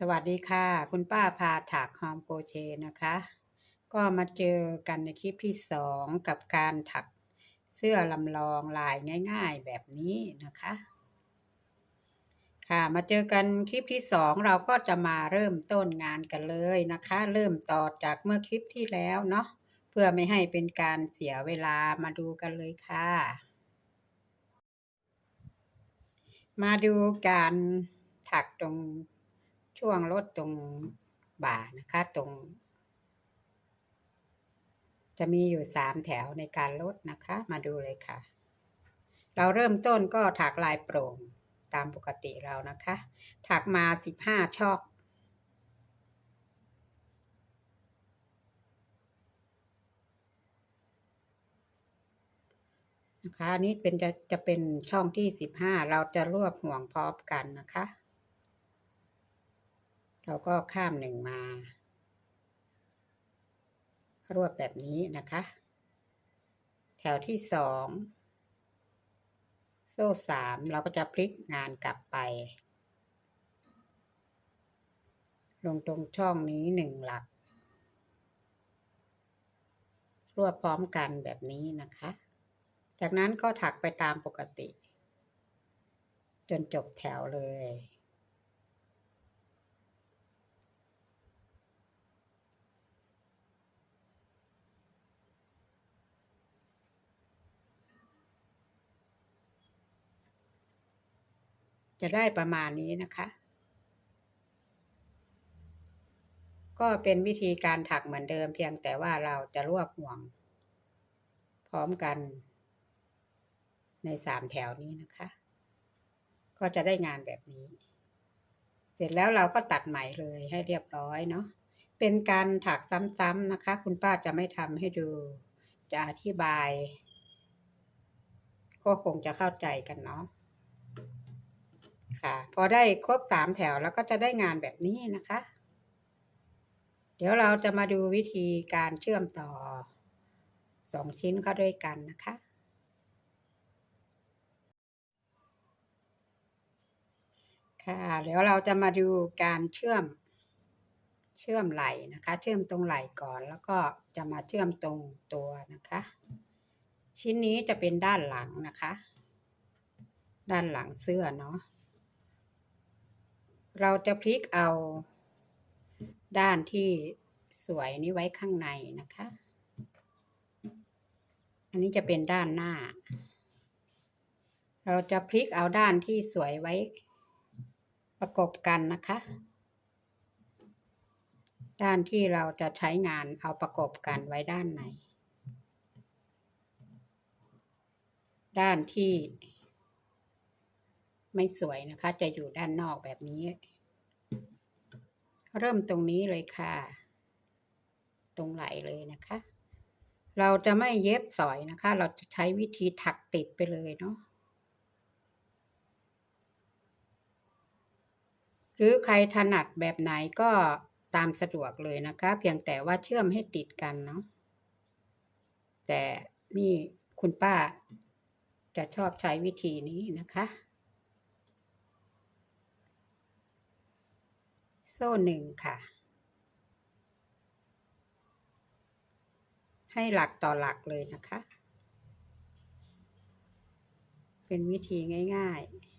สวัสดีค่ะ คุณป้าพาถักฮอมโปรเชนะคะ ก็มาเจอกันในคลิปที่สองกับการถักเสื้อลำลองลายง่าย ๆ แบบนี้นะคะ ค่ะมาเจอกันคลิปที่สองเราก็จะมาเริ่มต้นงานกันเลยนะคะ เริ่มต่อจากเมื่อคลิปที่แล้วเนาะเพื่อไม่ให้เป็นการเสียเวลามาดูกันเลยค่ะ มาดูการถักตรง ช่วงลดตรงบ่านะคะตรง จะมีอยู่สามแถวในการลดนะคะ มาดูเลยค่ะ เราเริ่มต้นก็ถักลายโปร่งตามปกติเรานะคะ ถักมาสิบห้าช่องนะคะนี่เป็นจะจะเป็นช่องที่สิบห้าเราจะรวบห่วงพร้อมกันนะคะ เราก็ข้ามหนึ่งมา รวบแบบนี้นะคะ แถวที่สองโซ่สามเราก็จะพลิกงานกลับไป ลงตรงช่องนี้หนึ่งหลัก รวบพร้อมกันแบบนี้นะคะ จากนั้นก็ถักไปตามปกติ จนจบแถวเลย จะได้ประมาณนี้นะคะ ก็เป็นวิธีการถักเหมือนเดิมเพียงแต่ว่าเราจะรวบห่วง พร้อมกันในสามแถวนี้นะคะ ก็จะได้งานแบบนี้ เสร็จแล้วเราก็ตัดไหมเลยให้เรียบร้อยเนาะเป็นการถักซ้ำๆนะคะ คุณป้าจะไม่ทำให้ดู จะอธิบาย ก็คงจะเข้าใจกันเนาะ ค่ะ พอได้ครบสามแถวแล้วก็จะได้งานแบบนี้นะคะ เดี๋ยวเราจะมาดูวิธีการเชื่อมต่อสองชิ้นเข้าด้วยกันนะคะค่ะเดี๋ยวเราจะมาดูการเชื่อมเชื่อมไหล่นะคะ เชื่อมตรงไหล่ก่อนแล้วก็จะมาเชื่อมตรงตัวนะคะ ชิ้นนี้จะเป็นด้านหลังนะคะ ด้านหลังเสื้อเนาะ เราจะพลิกเอาด้านที่สวยนี้ไว้ข้างในนะคะ อันนี้จะเป็นด้านหน้า เราจะพลิกเอาด้านที่สวยไว้ประกบกันนะคะ ด้านที่เราจะใช้งานเอาประกบกันไว้ด้านใน ด้านที่ ไม่สวยนะคะ จะอยู่ด้านนอกแบบนี้ เริ่มตรงนี้เลยค่ะ ตรงไหลเลยนะคะ เราจะไม่เย็บสอยนะคะ เราจะใช้วิธีถักติดไปเลยเนาะหรือใครถนัดแบบไหนก็ตามสะดวกเลยนะคะ เพียงแต่ว่าเชื่อมให้ติดกันเนาะแต่นี่คุณป้าจะชอบใช้วิธีนี้นะคะ โซ่หนึ่งค่ะ ให้หลักต่อหลักเลยนะคะ เป็นวิธีง่ายๆ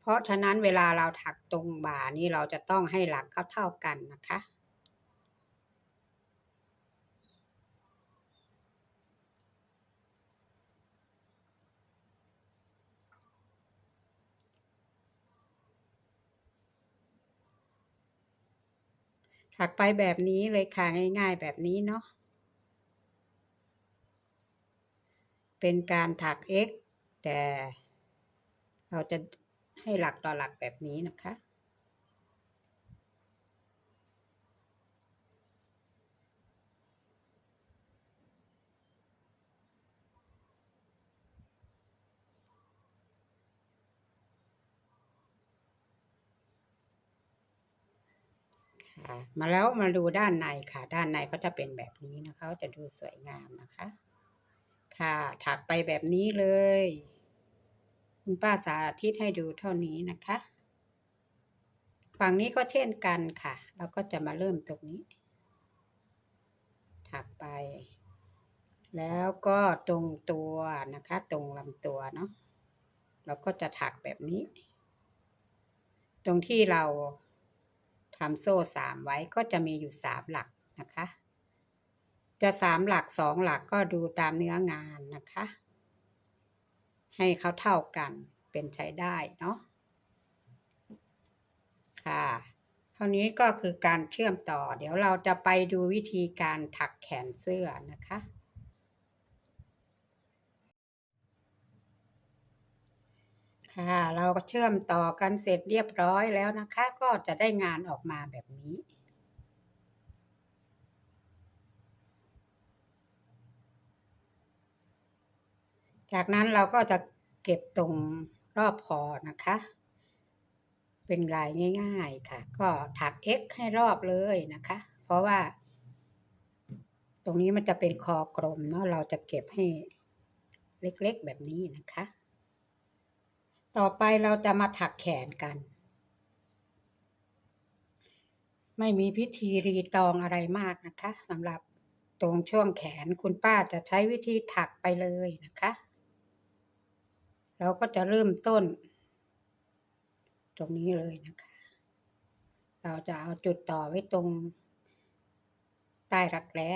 เพราะฉะนั้นเวลาเราถักตรงบ่านี่เราจะต้องให้หลักเขาเท่ากันนะคะ ถักไปแบบนี้เลยค่ะง่ายๆแบบนี้เนาะเป็นการถัก x แต่เราจะให้หลักต่อหลักแบบนี้นะคะ มาแล้วมาดูด้านในค่ะ ด้านในก็จะเป็นแบบนี้นะคะจะดูสวยงามนะคะ ค่ะถักไปแบบนี้เลย คุณป้าสาธิตให้ดูเท่านี้นะคะ ฝั่งนี้ก็เช่นกันค่ะ เราก็จะมาเริ่มตรงนี้ ถักไป แล้วก็ตรงตัวนะคะ ตรงลำตัวเนาะเราก็จะถักแบบนี้ ตรงที่เรา ทำโซ่สามไว้ก็จะมีอยู่สามหลักนะคะ จะสามหลักสองหลักก็ดูตามเนื้องานนะคะ ให้เขาเท่ากันเป็นใช้ได้เนาะค่ะเท่านี้ก็คือการเชื่อมต่อ เดี๋ยวเราจะไปดูวิธีการถักแขนเสื้อนะคะ ค่ะ เราก็เชื่อมต่อกันเสร็จเรียบร้อยแล้วนะคะ ก็จะได้งานออกมาแบบนี้จากนั้นเราก็จะเก็บตรงรอบคอนะคะ เป็นลายง่าย ๆค่ะ ก็ถัก X ให้รอบเลยนะคะ เพราะว่า ตรงนี้มันจะเป็นคอกลมเนาะเราจะเก็บให้เล็กๆแบบนี้นะคะ ต่อไปเราจะมาถักแขนกัน ไม่มีพิธีรีตองอะไรมากนะคะสำหรับตรงช่วงแขนคุณป้าจะใช้วิธีถักไปเลยนะคะ เราก็จะเริ่มต้น ตรงนี้เลยนะคะ เราจะเอาจุดต่อไว้ตรงใต้รักแร้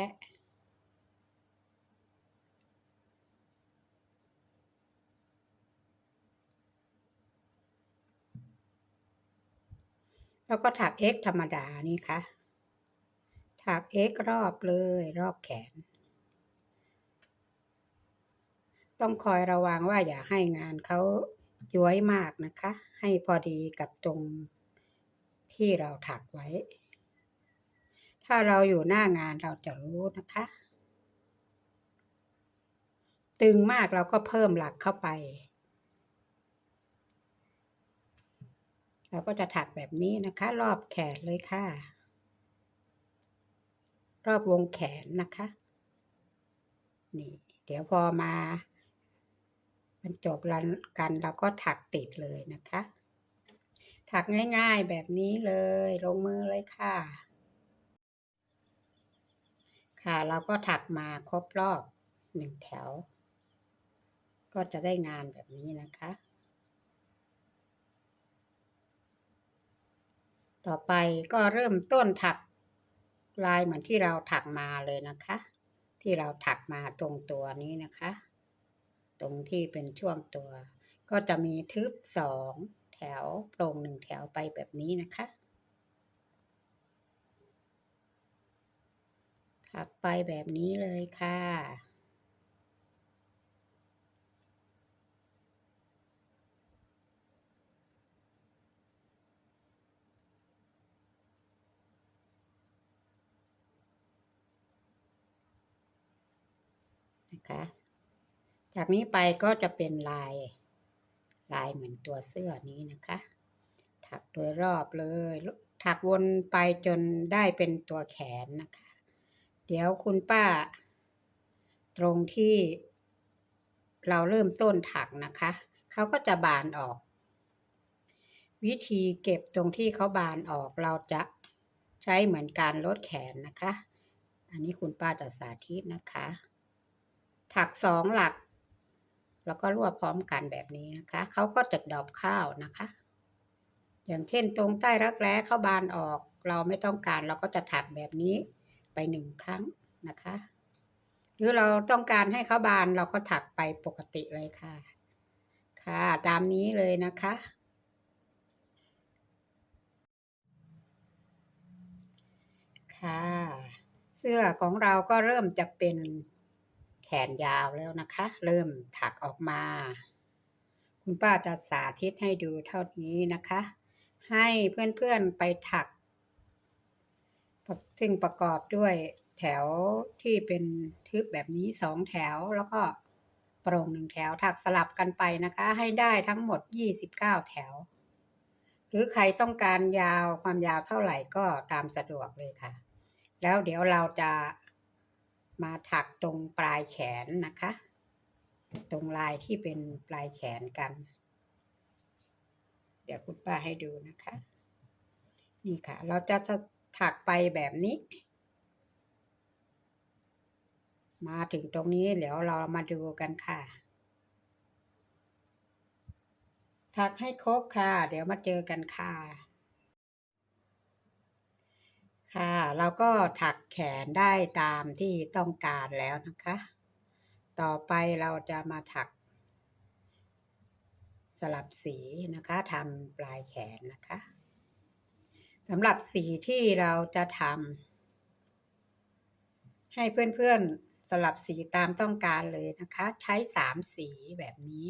แล้วก็ถัก X ธรรมดานี่ค่ะ ถัก X รอบเลย รอบแขน ต้องคอยระวังว่าอย่าให้งานเขาย้วยมากนะคะ ให้พอดีกับตรงที่เราถักไว้ ถ้าเราอยู่หน้างานเราจะรู้นะคะ ตึงมากเราก็เพิ่มหลักเข้าไป เราก็จะถักแบบนี้นะคะ รอบแขนเลยค่ะ รอบวงแขนนะคะ นี่ เดี๋ยวพอมามันจบกันเราก็ถักติดเลยนะคะ ถักง่ายๆแบบนี้เลย ลงมือเลยค่ะ ค่ะเราก็ถักมาครบรอบหนึ่งแถว ก็จะได้งานแบบนี้นะคะ ต่อไปก็เริ่มต้นถักลายเหมือนที่เราถักมาเลยนะคะ ที่เราถักมาตรงตัวนี้นะคะ ตรงที่เป็นช่วงตัว ก็จะมีทึบสองแถวโปร่งหนึ่งแถวไปแบบนี้นะคะถักไปแบบนี้เลยค่ะ นะคะ จากนี้ไปก็จะเป็นลาย ลายเหมือนตัวเสื้อนี้นะคะ ถักโดยรอบเลย ถักวนไปจนได้เป็นตัวแขนนะคะ เดี๋ยวคุณป้า ตรงที่ เราเริ่มต้นถักนะคะ เขาก็จะบานออก วิธีเก็บตรงที่เขาบานออกเราจะใช้เหมือนการลดแขนนะคะ อันนี้คุณป้าจะสาธิตนะคะ ถักสองหลัก แล้วก็รวบพร้อมกันแบบนี้นะคะเขาก็จะดอบข้าวนะคะ อย่างเช่นตรงใต้รักแร้เข้าบานออก เราไม่ต้องการเราก็จะถักแบบนี้ไปหนึ่งครั้งนะคะ หรือเราต้องการให้เขาบานเราก็ถักไปปกติเลยค่ะ ค่ะตามนี้เลยนะคะค่ะ เสื้อของเราก็เริ่มจะเป็น แขนยาวแล้วนะคะ เริ่มถักออกมา คุณป้าจะสาธิตให้ดูเท่านี้นะคะ ให้เพื่อนๆไปถัก ซึ่งประกอบด้วยแถวที่เป็นทึบแบบนี้สองแถวแล้วก็โปร่งหนึ่งแถวถักสลับกันไปนะคะ ให้ได้ทั้งหมด 29 แถว หรือใครต้องการยาวความยาวเท่าไหร่ก็ตามสะดวกเลยค่ะ แล้วเดี๋ยวเราจะ มาถักตรงปลายแขนนะคะ ตรงลายที่เป็นปลายแขนกัน เดี๋ยวคุณป้าให้ดูนะคะ นี่ค่ะ เราจะถักไปแบบนี้ มาถึงตรงนี้เดี๋ยวเรามาดูกันค่ะ ถักให้ครบค่ะ เดี๋ยวมาเจอกันค่ะ ค่ะ เราก็ถักแขนได้ตามที่ต้องการแล้วนะคะ ต่อไปเราจะมาถัก สลับสีนะคะทำปลายแขนนะคะสำหรับสีที่เราจะทำให้เพื่อนๆสลับสีตามต้องการเลยนะคะ ใช้สามสีแบบนี้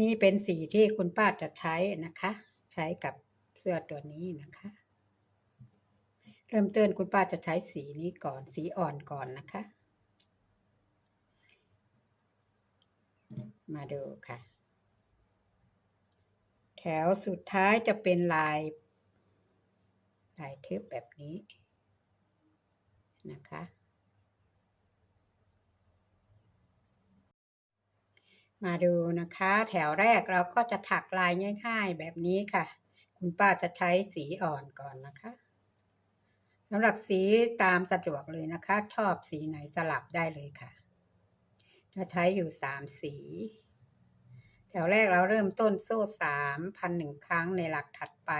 นี่เป็นสีที่คุณป้าจะใช้นะคะ ใช้กับเสื้อตัวนี้นะคะ เริ่มต้นคุณป้าจะใช้สีนี้ก่อน สีอ่อนก่อนนะคะ มาดูค่ะ แถวสุดท้ายจะเป็นลาย ลายทึบแบบนี้นะคะ มาดูนะคะ แถวแรกเราก็จะถักลายง่าย ๆ แบบนี้ค่ะ คุณป้าจะใช้สีอ่อนก่อนนะคะสำหรับสีตามสะดวกเลยนะคะ ชอบสีไหนสลับได้เลยค่ะจะใช้อยู่สามสี แถวแรกเราเริ่มต้นโซ่สามพันหนึ่งครั้งในหลักถัดไป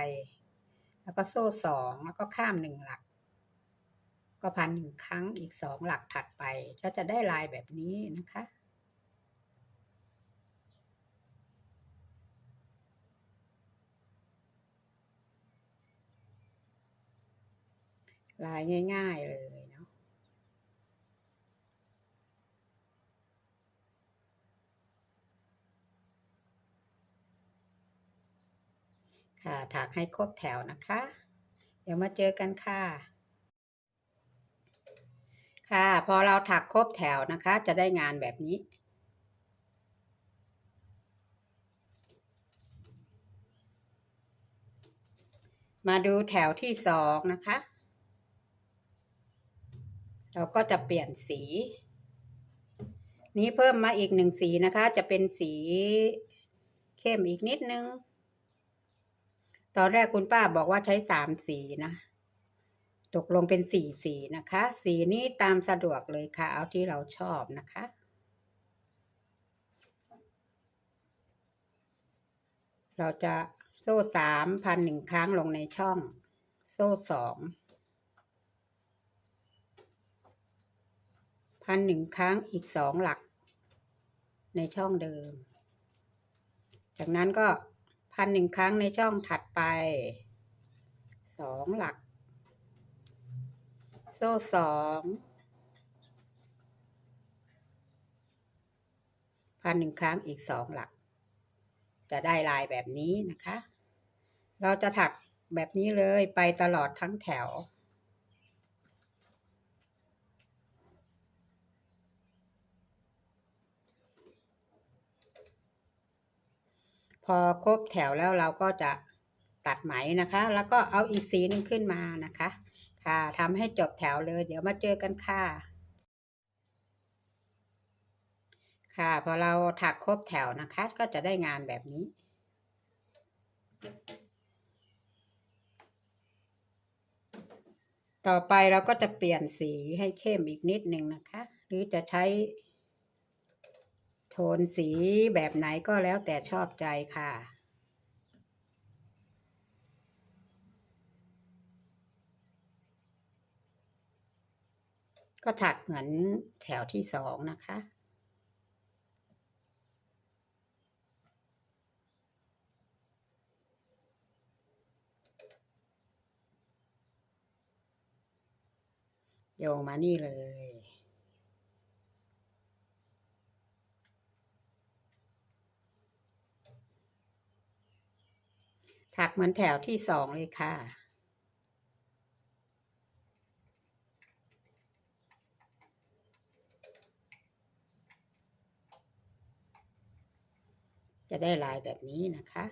แล้วก็โซ่สองแล้วก็ข้ามหนึ่งหลัก ก็พันหนึ่งครั้งอีกสองหลักถัดไป ก็จะได้ลายแบบนี้นะคะ ลายง่าย ๆเลยเนาะค่ะถักให้ครบแถวนะคะ เดี๋ยวมาเจอกันค่ะ ค่ะ พอเราถักครบแถวนะคะ จะได้งานแบบนี้มาดูแถวที่สองนะคะ เราก็จะเปลี่ยนสี นี้เพิ่มมาอีกหนึ่งสีนะคะ จะเป็นสีเข้มอีกนิดนึง ตอนแรกคุณป้าบอกว่าใช้สามสีนะ ตกลงเป็นสี่สีนะคะ สีนี้ตามสะดวกเลยค่ะ เอาที่เราชอบนะคะเราจะโซ่สามพันหนึ่งครั้งลงในช่อง โซ่สอง พันหนึ่งครั้งอีกสองหลัก ในช่องเดิม จากนั้นก็พันหนึ่งครั้งในช่องถัดไปสองหลัก โซ่สองพันหนึ่งครั้งอีกสองหลัก จะได้ลายแบบนี้นะคะ เราจะถักแบบนี้เลยไปตลอดทั้งแถว พ อครบแถวแล้วเราก็จะตัดไหมนะคะ แล้วก็เอาอีกสีหนึ่งขึ้นมานะคะ ค่ะทำให้จบแถวเลย เดี๋ยวมาเจอกันค่ะ ค่ะพอเราถักครบแถวนะคะ ก็จะได้งานแบบนี้ต่อไปเราก็จะเปลี่ยนสีให้เข้มอีกนิดหนึ่งนะคะ หรือจะใช้ นสีแบบไหนก็แล้วแต่ชอบใจค่ะ ก็ถักเหมือนแถวที่สองนะคะโยงมานี่เลย ถักเหมือนแถวที่สองเลยค่ะ จะได้ลายแบบนี้นะคะ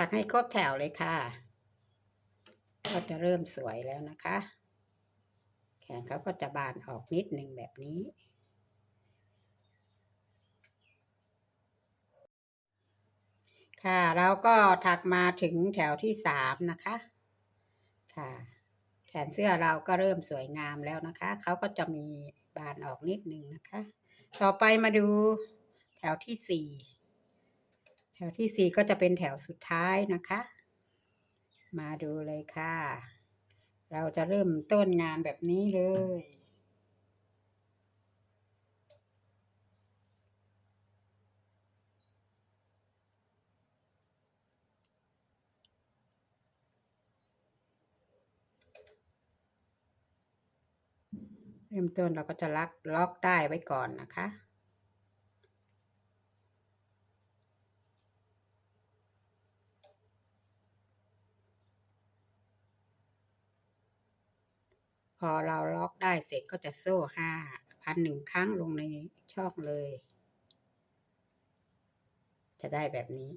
ถักให้ครบแถวเลยค่ะ ก็จะเริ่มสวยแล้วนะคะ แขนเขาก็จะบานออกนิดหนึ่งแบบนี้ ค่ะแล้วก็ถักมาถึงแถวที่สามนะคะ ค่ะแขนเสื้อเราก็เริ่มสวยงามแล้วนะคะ เขาก็จะมีบานออกนิดหนึ่งนะคะ ต่อไปมาดูแถวที่สี่ แถวที่สี่ก็จะเป็นแถวสุดท้ายนะคะ มาดูเลยค่ะ เราจะเริ่มต้นงานแบบนี้เลยเริ่มต้นเราก็จะลักล็อกได้ไว้ก่อนนะคะ พอเราล็อกได้เสร็จก็จะโซ่ห้าพันหนึ่งครั้งลงในช่องเลย จะได้แบบนี้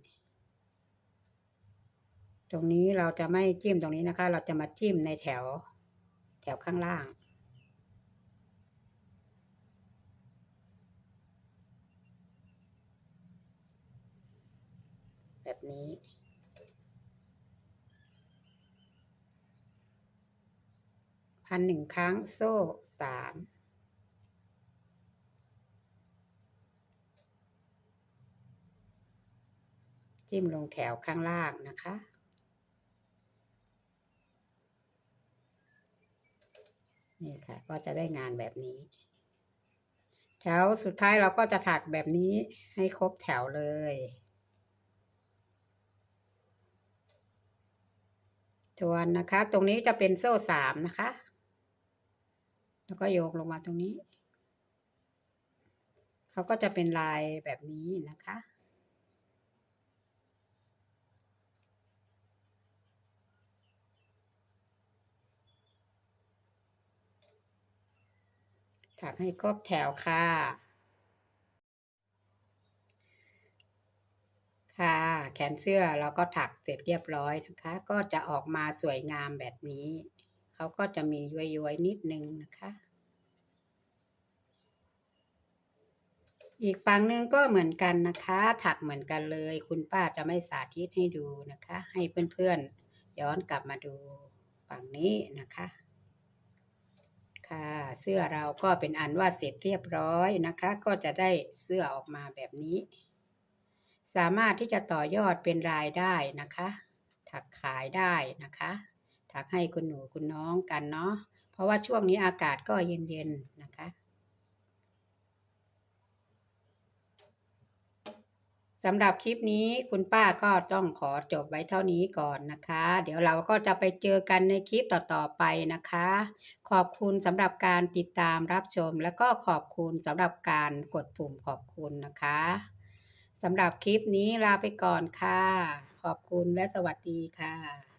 ตรงนี้เราจะไม่จิ้มตรงนี้นะคะ เราจะมาจิ้มในแถว แถวข้างล่างแบบนี้ พันหนึ่งครั้งโซ่สามจิ้มลงแถวข้างล่างนะคะ นี่ค่ะ ก็จะได้งานแบบนี้ แถวสุดท้ายเราก็จะถักแบบนี้ให้ครบแถวเลยทวนนะคะ ตรงนี้จะเป็นโซ่สามนะคะ แล้วก็โยกลงมาตรงนี้ เขาก็จะเป็นลายแบบนี้นะคะ ถักให้ครบแถวค่ะ ค่ะ แขนเสื้อเราก็ถักเสร็จเรียบร้อยนะคะ ก็จะออกมาสวยงามแบบนี้ เขาก็จะมีย้วยๆนิดนึงนะคะ อีกฝั่งหนึ่งก็เหมือนกันนะคะ ถักเหมือนกันเลย คุณป้าจะไม่สาธิตให้ดูนะคะ ให้เพื่อนๆย้อนกลับมาดูฝั่งนี้นะคะ ค่ะ เสื้อเราก็เป็นอันว่าเสร็จเรียบร้อยนะคะ ก็จะได้เสื้อออกมาแบบนี้ สามารถที่จะต่อยอดเป็นรายได้นะคะ ถักขายได้นะคะ ถักให้คุณหนูคุณน้องกันเนาะเพราะว่าช่วงนี้อากาศก็เย็นๆนะคะสำหรับคลิปนี้คุณป้าก็ต้องขอจบไว้เท่านี้ก่อนนะคะ เดี๋ยวเราก็จะไปเจอกันในคลิปต่อๆไปนะคะ ขอบคุณสำหรับการติดตามรับชม และก็ขอบคุณสำหรับการกดปุ่มขอบคุณนะคะสำหรับคลิปนี้ลาไปก่อนค่ะ ขอบคุณและสวัสดีค่ะ